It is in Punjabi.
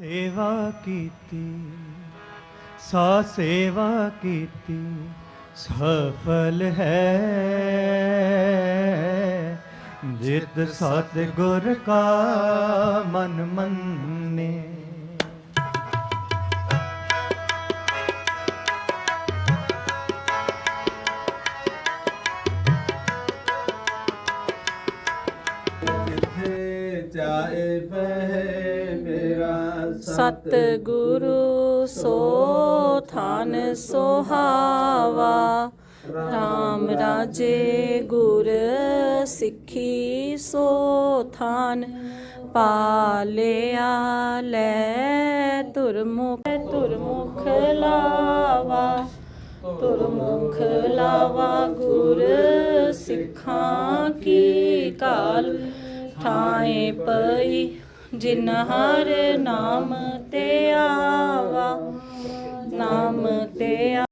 ਸੇਵਾ ਕੀਤੀ ਸਾ ਸੇਵਾ ਕੀਤੀ ਸਫਲ ਹੈ। ਜਿਤ ਸਤ ਗੁਰ ਕਾ ਮਨ ਮੰਨੇ। ਕਿਥੇ ਜਾਏ ਬਹਿ ਮੇਰਾ ਸਤ ਗੁਰੂ ਸੋ ਥਾਨ ਸੁਹਾਵਾ। RAM ਰਾਜੇ ਗੁਰ ਸਿੱਖੀ, ਸੋ ਥਾਨ ਪਾਲਿਆ ਲੈ ਤੁਰਮੁਖ ਤੁਰਮੁਖ ਲਾਵਾ। ਤੁਰਮੁਖ ਲਾਵਾ ਗੁਰ ਸਿੱਖਾਂ ਕੀ ਕਾਲ। ਥਾਏ ਪਈ ਜਿਨ ਹਰ ਨਾਮ ਤੇ ਆਵਾ ਨਾਮ ਤੇ